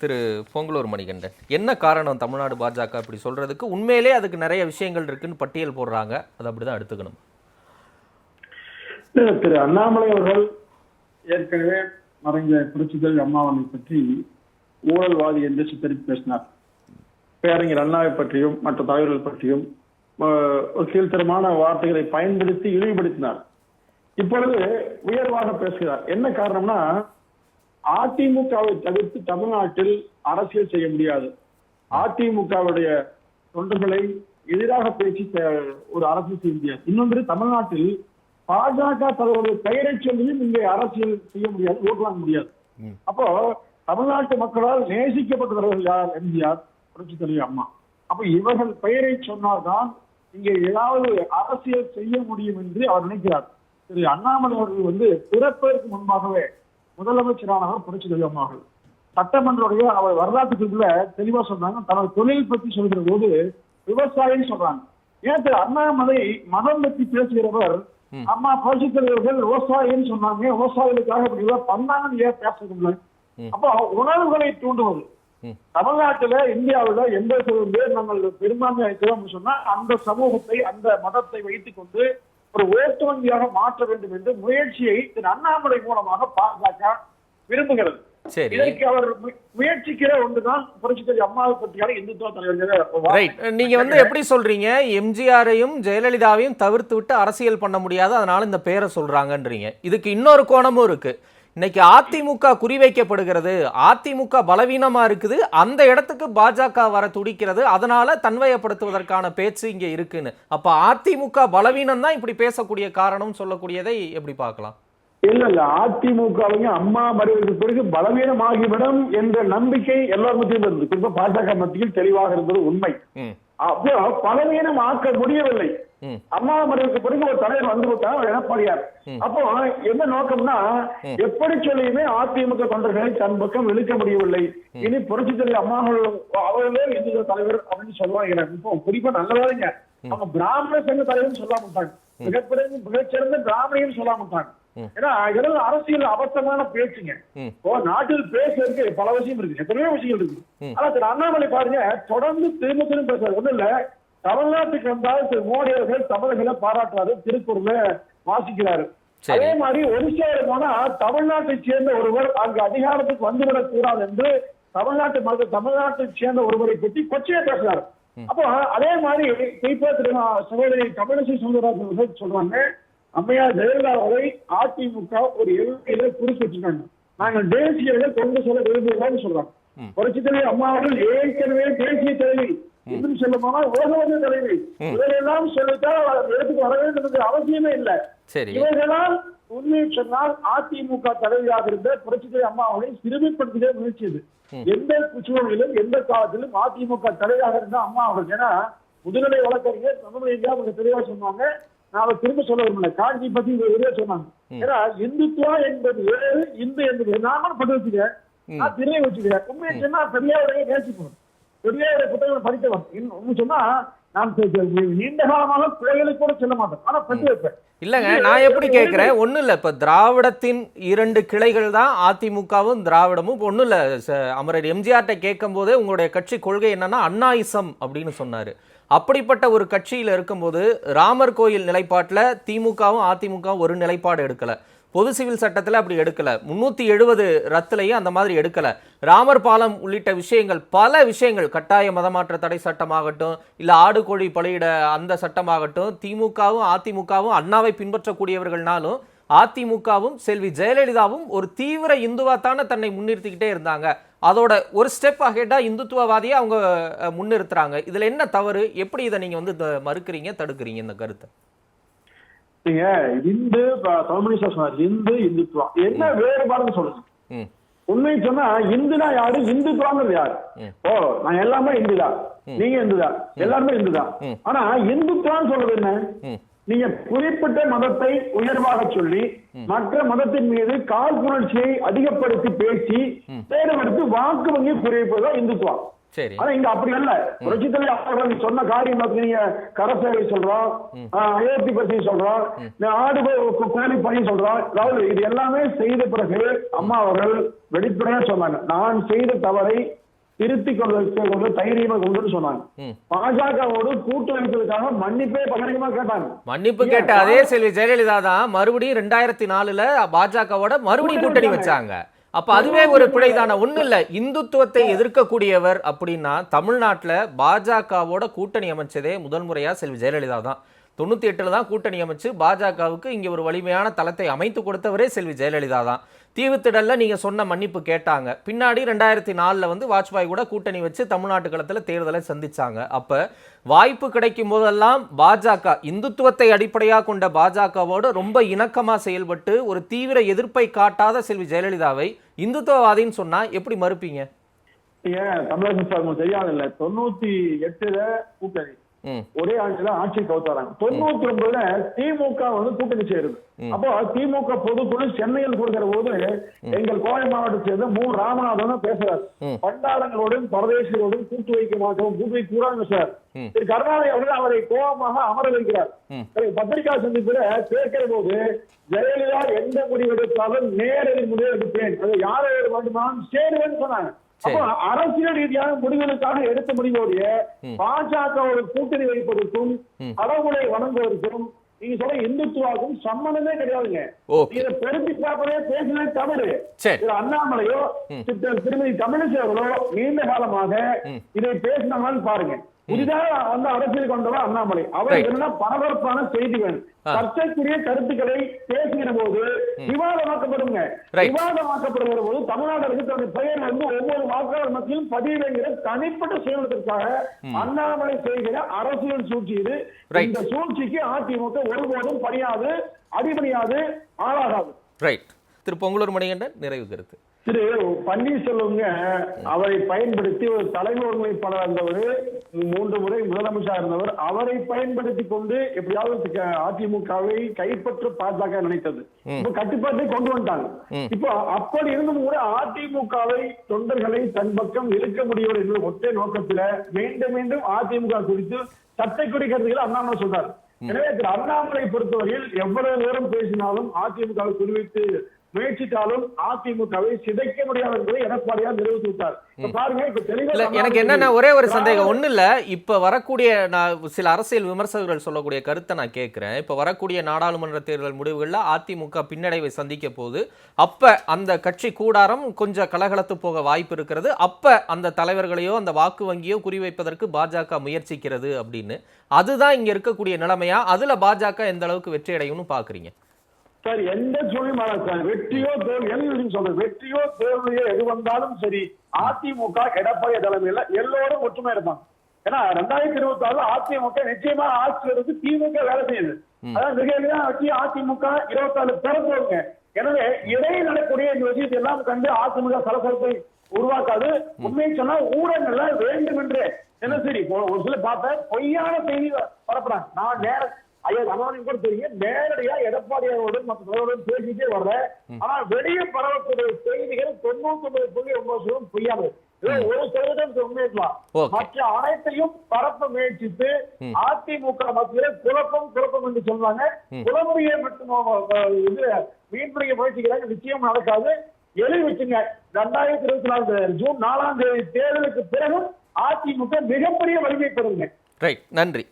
திரு பொங்கலூர் மணிகண்டன். என்ன காரணம் தமிழ்நாடு பாஜக இப்படி சொல்றதுக்கு? உண்மையிலே அதுக்கு நிறைய விஷயங்கள் இருக்குன்னு பட்டியல் போடுறாங்க. அதை அப்படிதான் எடுத்துக்கணும். திரு அண்ணாமலை அவர்கள் ஏற்கனவே மறைந்த புரட்சிதல் அம்மாவனை பற்றி ஊழல்வாதி என்று சித்தரித்து பேசினார். பேரறிஞர் அண்ணாவை பற்றியும் மற்ற தலைவர்கள் பற்றியும் ஒரு கீழ்த்தரமான வார்த்தைகளை பயன்படுத்தி இழிவுபடுத்தினார். இப்பொழுது உயர்வாக பேசுகிறார். என்ன காரணம்னா அதிமுகவை தவிர்த்து தமிழ்நாட்டில் அரசியல் செய்ய முடியாது. அதிமுகவுடைய தொண்டர்களை எதிராக பேசி ஒரு அரசியல் செய்ய முடியாது. இன்னொன்று தமிழ்நாட்டில் பாஜக தலைவருடைய பெயரை சொல்லியும் இங்கே அரசியல் செய்ய முடியாது ஓட்டு வாங்க முடியாது. அப்போ தமிழ்நாட்டு மக்களால் நேசிக்கப்பட்டவர்கள் யார்? எம்ஜிஆர் புரட்சி தலைவி அம்மா. அப்ப இவர்கள் பெயரை சொன்னால்தான் இங்கே ஏதாவது அரசியல் செய்ய முடியும் என்று அவர் நினைக்கிறார். திரு அண்ணாமலை அவர்கள் வந்து பிறப்பதற்கு முன்பாகவே முதலமைச்சரானவர் புரட்சி அவர்கள். சட்டமன்றுடைய அவர் வரலாற்றுக்குள்ள தெளிவா சொன்னாங்க தனது தொழில் பத்தி சொல்கிற போது விவசாயின்னு சொல்றாங்க. ஏன் திரு அண்ணாமலை மதம் பத்தி பேசுகிறவர். அம்மா புரட்சி தலைவர்கள் விவசாயின்னு சொன்னாங்க. விவசாயிகளுக்காக இப்படி பண்ணாங்கன்னு ஏன் பேசுறதில்லை ம். அப்போ உணர்வுகளை தூண்டுவது. தமிழ்நாட்டுல இந்தியாவுல சதவீதம் பேர் நாங்கள் பெரும்பான்மை இருக்கிறோம் சொன்னா அந்த சமூகத்தை அந்த மதத்தை வைத்துக் கொண்டு ஒரு ஓட்டு வங்கியாக மாற்ற வேண்டும் என்று முயற்சியை திரு அண்ணாமலை மூலமாக பாஜக விரும்புகிறது. சரி. இதற்கு அவர் முயற்சிக்கிற ஒன்றுதான். புரட்சி தலைவி அம்மாவை பற்றியான இந்துத்துவ தலைவர்கள் நீங்க வந்து எப்படி சொல்றீங்க? எம்ஜிஆரையும் ஜெயலலிதாவையும் தவிர்த்து விட்டு அரசியல் பண்ண முடியாது. அதனால இந்த பேரை சொல்றாங்கன்றீங்க. இதுக்கு இன்னொரு கோணமும் இருக்கு. இன்னைக்கு அதிமுக குறிவைக்கப்படுகிறது. அதிமுக பலவீனமா இருக்குது. அந்த இடத்துக்கு பாஜக வர துடிக்கிறது. அதனால தன்வயப்படுத்துவதற்கான பேச்சு இங்க இருக்குன்னு. அப்ப அதிமுக பலவீனம் தான் இப்படி பேசக்கூடிய காரணம் சொல்லக்கூடியதை எப்படி பார்க்கலாம்? இல்ல இல்ல. அதிமுகவையும் அம்மா மறைவுக்கு பிறகு பலவீனமாகிவிடும் என்ற நம்பிக்கை எல்லார் மத்தியும் இருந்தது. குறிப்பா பாஜக மத்தியில் தெளிவாக இருந்தது உண்மை. அப்போ பலவீனம் ஆக்க முடியவில்லை. அம்மா மறைவுக்கு பிறகு ஒரு தலைவர் வந்து அவர் எடப்பாடியார். அப்போ என்ன நோக்கம்னா. எப்படி சொல்லியுமே அதிமுக தொண்டர்களை தன் பக்கம் இழுக்க முடியவில்லை. இனி புரட்சி தலைவர் அம்மா அவர்களே இந்து தலைவர் அப்படின்னு சொல்லுவாங்க. இப்போ குறிப்பா நல்லதாங்க அவங்க பிராமண சங்க தலைவர் சொல்ல மாட்டாங்க. மிகப்பெரிய மிகச்சிறந்த பிராமணியும் சொல்ல மாட்டாங்க. ஏன்னா இதெல்லாம் அரசியல் அபத்தமான பேச்சுங்க. இப்போ நாட்டில் பேசுறதுக்கு பல விஷயம் இருக்கு. எத்தனையோ விஷயங்கள் இருக்கு. ஆனா திரு அண்ணாமலை பாருங்க தொடர்ந்து திரும்ப திரும்ப பேசுறாரு. ஒண்ணு இல்ல. தமிழ்நாட்டுக்கு வந்தால் திரு மோடி அவர்கள் தமிழர்களை பாராட்டுறாரு திருக்குறள வாசிக்கிறாரு. அதே மாதிரி ஒரிசாவில் போனா தமிழ்நாட்டை சேர்ந்த ஒருவர் அங்கு அதிகாரத்துக்கு வந்துவிடக் கூடாது என்று தமிழ்நாட்டு மக்கள் தமிழ்நாட்டை சேர்ந்த ஒருவரை பற்றி கொச்சையா பேசுறாரு. அப்போ அதே மாதிரி குறிப்பா திரு சகோதரி தமிழிசை சவுந்தரராஜன் அவர்கள் சொல்றாங்க அம்மையார் ஜெயலலிதா அவரை அதிமுக ஒரு எல்லையில குறிச்சு வச்சிருக்காங்க நாங்கள் தேசியர்கள் கொண்டு செல்ல விரும்புகிறோம்னு சொல்றாங்க. புரட்சி தலைவர் அம்மா அவர்கள் ஏற்கனவே தேசிய தலைவி. இன்னும் சொல்ல போனால் உலக தலைவி. இவரெல்லாம் சொல்லித்தான் அவர் இடத்துக்கு வர வேண்டும் அவசியமே இல்லை. இவர்களால் உண்மையை சொன்னால் அதிமுக தலைவியாக இருந்த புரட்சித்துறை அம்மா அவர்களை சிறுமைப்படுத்திட முயற்சியது. எந்த சூழலிலும் எந்த காலத்திலும் அதிமுக தலைவராக இருந்த அம்மா அவர்கள். ஏன்னா முதுநிலை வழக்கறிஞர் தமிழக அவங்க தெளிவா சொன்னாங்க. நான் திரும்ப சொல்ல விரும்பல. காஞ்சி பத்தி ஒரே சொன்னாங்க. ஏன்னா இந்துத்துவா என்பது வேறு இந்து என்பது. நானும் பட்டு வச்சுக்கிறேன். நான் திரை வச்சுக்கிறேன் உண்மையை சொன்னா பெரியாருடைய நேசிப்போம் பெரியாருடைய புத்தகங்களை படித்தவன் உண்மை சொன்னா நான் நீண்ட காலமாக பிள்ளைகளுக்கு கூட சொல்ல மாட்டேன். ஆனா பட்டு வைப்பேன். இல்லைங்க நான் எப்படி கேட்குறேன்? ஒன்றும் இல்லை. இப்போ திராவிடத்தின் இரண்டு கிளைகள் தான் அதிமுகவும் திராவிடமும். ஒன்றும் இல்லை அமரர் எம்ஜிஆர்ட்ட கேட்கும்போதே உங்களுடைய கட்சி கொள்கை என்னன்னா அண்ணாயிசம் அப்படின்னு சொன்னார். அப்படிப்பட்ட ஒரு கட்சியில் இருக்கும்போது ராமர் கோயில் நிலைப்பாட்டில் திமுகவும் அதிமுகவும் ஒரு நிலைப்பாடு எடுக்கலை. பொது சிவில் சட்டத்தில் அப்படி எடுக்கலை. முந்நூற்றி எழுபது ரத்துலையும் அந்த மாதிரி எடுக்கலை. ராமர் பாலம் உள்ளிட்ட விஷயங்கள் பல விஷயங்கள் கட்டாய மதமாற்ற தடை சட்டமாகட்டும் இல்லை ஆடு கோழி பலியிட அந்த சட்டமாகட்டும் திமுகவும் அதிமுகவும் அண்ணாவை பின்பற்றக்கூடியவர்கள்னாலும் அதிமுகவும் செல்வி ஜெயலலிதாவும் ஒரு தீவிர இந்துவாத்தான தன்னை முன்னிறுத்திக்கிட்டே இருந்தாங்க. அதோட ஒரு ஸ்டெப் அஹெட்டா இந்துத்துவவாதியை அவங்க முன்னிறுத்துறாங்க. இதுல என்ன தவறு? எப்படி இதை நீங்க வந்து மறுக்கிறீங்க தடுக்கிறீங்க இந்த கருத்தை? நீங்க இந்து தமிழிசை சொன்னார். இந்து இந்துத்துவா என்ன வேறுபாடுன்னு சொல்லுங்க. உண்மை சொன்னா இந்துனா யாரு? இந்துத்துவாங்கிறது யாரு. ஓ நான் எல்லாமே இந்துதான். நீங்க இந்துதான். எல்லாருமே இந்துதான். ஆனா இந்துத்துவான்னு சொல்றது என்ன? நீங்க குறிப்பிட்ட மதத்தை உயர்வாக சொல்லி மற்ற மதத்தின் மீது காழ்ப்புணர்ச்சியை அதிகப்படுத்தி பேசி தேர்ந்தெடுத்து வாக்கு வங்கி குறைப்பதுதான் இந்துத்துவா சரி. ஆனா இங்க அப்படி அல்ல. புரட்சி தலைவர் சொன்ன காரியம் நீங்க கரசேவை சொல்றோம் அயோத்தி பத்தி சொல்றோம் ஆடு கோழி பணி சொல்றோம் அதாவது இது எல்லாமே செய்த பிறகு அம்மா அவர்கள் வெளிப்படையா சொன்னாங்க. நான் செய்த தவறை திருத்திக் கொள்வதற்கு கொண்டு தைரியமா கொண்டு சொன்னாங்க. பாஜகவோடு கூட்டு வைப்பதற்காக மன்னிப்பே பகிரங்கமா கேட்டாங்க. மன்னிப்பு கேட்ட அதே செல்வி ஜெயலலிதா தான் மறுபடியும் ரெண்டாயிரத்தி நாலுல பாஜகவோட மறுபடியும் கூட்டணி வச்சாங்க. அப்ப அதுவே ஒரு பிழைதான ஒண்ணு இல்ல. இந்துத்துவத்தை எதிர்க்கக்கூடியவர் அப்படின்னா தமிழ்நாட்டுல பாஜகவோட கூட்டணி அமைச்சதே முதல் முறையா செல்வி ஜெயலலிதா தான். தொண்ணூத்தி எட்டுல தான் கூட்டணி அமைச்சு பாஜகவுக்கு இங்க ஒரு வலிமையான தளத்தை அமைத்து கொடுத்தவரே செல்வி ஜெயலலிதா தான். தீவுத்திடல்ல நீங்க சொன்ன மன்னிப்பு கேட்டாங்க. பின்னாடி ரெண்டாயிரத்தி நாலில் வந்து வாஜ்பாய் கூட கூட்டணி வச்சு தமிழ்நாட்டு களத்துல தேர்தலை சந்திச்சாங்க. அப்ப வாய்ப்பு கிடைக்கும் போதெல்லாம் பாஜக இந்துத்துவத்தை அடிப்படையாக கொண்ட பாஜகவோடு ரொம்ப இணக்கமா செயல்பட்டு ஒரு தீவிர எதிர்ப்பை காட்டாத செல்வி ஜெயலலிதாவை இந்துத்துவவாதின்னு சொன்னா எப்படி மறுப்பீங்க? ஏன் தமிழக சார் தொண்ணூத்தி எட்டுல கூட்டணி. ஒரே ஆண்டுல ஆட்சி கவுத்தாராங்க தொண்ணூத்தி ஒன்பதுல திமுக வந்து கூட்டணி சேருது. அப்போ திமுக பொதுக்குழு சென்னையில் கொடுக்கிற போது எங்கள் கோவை மாவட்டத்தை சேர்ந்த மு. ராமநாதன் பேசுறாரு. ம். பண்டாரங்களோடும் பரதேசிகளோடும் கூட்டு வைக்க மாட்டோம் கூட்டு வைக்க கூடாது சார். திரு கருணாநிதி அவர்கள் அவரை கோபமாக அமர வைக்கிறார். பத்திரிகா சந்திப்புல கேட்கிற போது ஜெயலலிதா எந்த முடிவு எடுத்தாலும் நேரடி முடிவு எடுப்பேன். அது யாரை வேண்டுமானாலும் சேருவேன்னு சொன்னாங்க. அரசியல் ரீதியான முடிவுகளுக்காக எடுத்த முடிவோடைய பாஜகவோட கூட்டணி வைப்பதற்கும். கடவுளை வணங்குவதற்கும் நீங்க சொல்ற இந்துத்துவாக்கும் சம்பந்தமே கிடையாதுங்க. இதை பெருத்தி பார்ப்பதே பேசினே தவறு. திரு அண்ணாமலையோ திரு- திருமதி தமிழிசை அவர்களோ நீண்ட காலமாக. இதை பேசினவங்க பாருங்க. புதிதாக வந்து அரசியல் கொண்டவர் அண்ணாமலை. Right. என்னன்னா பரபரப்பான செய்தி வேணும் ஆ. சர்ச்சைக்குரிய கருத்துக்களை பேசுகிற போது விவாதமாக்கப்படுங்க. விவாதமாக்கப்படுகிற போது தமிழ்நாடு அரசு தன்னுடைய பெயர் வந்து ஒவ்வொரு வாக்காளர் மத்தியிலும் பதிவுங்கிற தனிப்பட்ட சுயநலத்திற்காக அண்ணாமலை செய்கிற அரசியல் சூழ்ச்சி இது. இந்த சூழ்ச்சிக்கு அதிமுக ஒருபோதும் பணியாது அடிபணியாது ஆளாகாது. ரைட் திரு பொங்கலூர் மணிகண்டன் நிறைவு கருத்து. திரு பன்னீர்செல்வங்க அவரை பயன்படுத்தி ஒரு தலைமை ஒருமைப்பாளர் இருந்தவர் மூன்று முறை முதலமைச்சர் இருந்தவர் அவரை பயன்படுத்தி கொண்டு எப்படியாவது அதிமுகவை கைப்பற்ற பாஜக நினைத்தது. இப்ப கட்டுப்பாட்டை கொண்டு வந்துட்டாங்க. ம். இப்போ அப்படி இருந்தும் கூட அதிமுகவை தொண்டர்களை தன் பக்கம் இழுக்க முடியவில்லை என்ற ஒற்றை நோக்கத்துல மீண்டும் மீண்டும் அதிமுக குறித்து சட்டைக்குடி கருத்துக்களை அண்ணாமலை சொல்றாரு. எனவே திரு அண்ணாமலை பொறுத்தவரையில் எவ்வளவு நேரம் பேசினாலும் அதிமுகவை குறிவைத்து முயற்சித்தாலும் அதிமுகவை சிதைக்க முடியாது என்பதை எடப்பாடியார் நிரூபித்து விட்டார் இப்ப பாருங்க இப்ப தெளிவா இல்ல எனக்கு என்னன்னா ஒரே ஒரு சந்தேகம். ஒண்ணு இல்ல இப்ப வரக்கூடிய நான் சில அரசியல் விமர்சகர்கள் சொல்லக்கூடிய கருத்தை நான் கேட்கிறேன். இப்ப வரக்கூடிய நாடாளுமன்ற தேர்தல் முடிவுகள்ல அதிமுக பின்னடைவை சந்திக்க போது அப்ப அந்த கட்சி கூடாரம் கொஞ்சம் கலகலத்து போக வாய்ப்பு இருக்கிறது. அப்ப அந்த தலைவர்களையோ அந்த வாக்கு வங்கியோ குறிவைப்பதற்கு பாஜக முயற்சிக்கிறது அப்படின்னு. அதுதான் இங்க இருக்கக்கூடிய நிலைமையா? அதுல பாஜக எந்த அளவுக்கு வெற்றி அடையும்னு பாக்குறீங்க? சார் எந்த சூழ்நிலை சார். வெற்றியோ தோல்வி சொல்றேன் வெற்றியோ தோல்வியோ எது வந்தாலும் சரி அதிமுக எடப்பாடி தலைமையில எல்லோரும் ஒற்றுமை இருப்பாங்க. ஏன்னா ரெண்டாயிரத்தி இருபத்தி ஆறு அதிமுக நிச்சயமா ஆட்சி வருது திமுக வேலை செய்யுது. அதான் மிக வச்சு அதிமுக இருபத்தி ஆறு பிறந்தவங்க. எனவே இடையே நடக்கூடிய இந்த விஷயத்தை எல்லாம் கண்டு அதிமுக சலசலப்பை உருவாக்காது. உண்மையை சொன்னா ஊடகங்கள்ல வேண்டும் என்று என்ன சரி ஒரு சில பார்த்தேன் பொய்யான செய்தி பரப்புறாங்க நான் நேர ஐயா கமலானின் கூட தெரியும் நேரடியா எடப்பாடியாரோடும் மற்ற தலைவரோடும் பேசிட்டே வர்றேன். ஆனா வெளியே பரவக்கூடிய செய்திகள் தொண்ணூத்தி ஒன்பது புள்ளி ஒன்பது சதவீதம் பொய்யானது. இது ஒரு சதவீதம் Okay. மற்ற அனைத்தையும் பரப்ப முயற்சித்து அதிமுக மத்தியில குழப்பம் குழப்பம் என்று சொல்றாங்க. குழம்பிய மட்டும் இது மீன்பிடிக்க முயற்சிக்கிறாங்க. நிச்சயம் நடக்காது. எழுதி வச்சுங்க. ரெண்டாயிரத்தி இருபத்தி நாலு ஜூன் நாலாம் தேதி தேர்தலுக்கு பிறகும் அதிமுக மிகப்பெரிய வலிமை பெறுங்க. ரைட் நன்றி.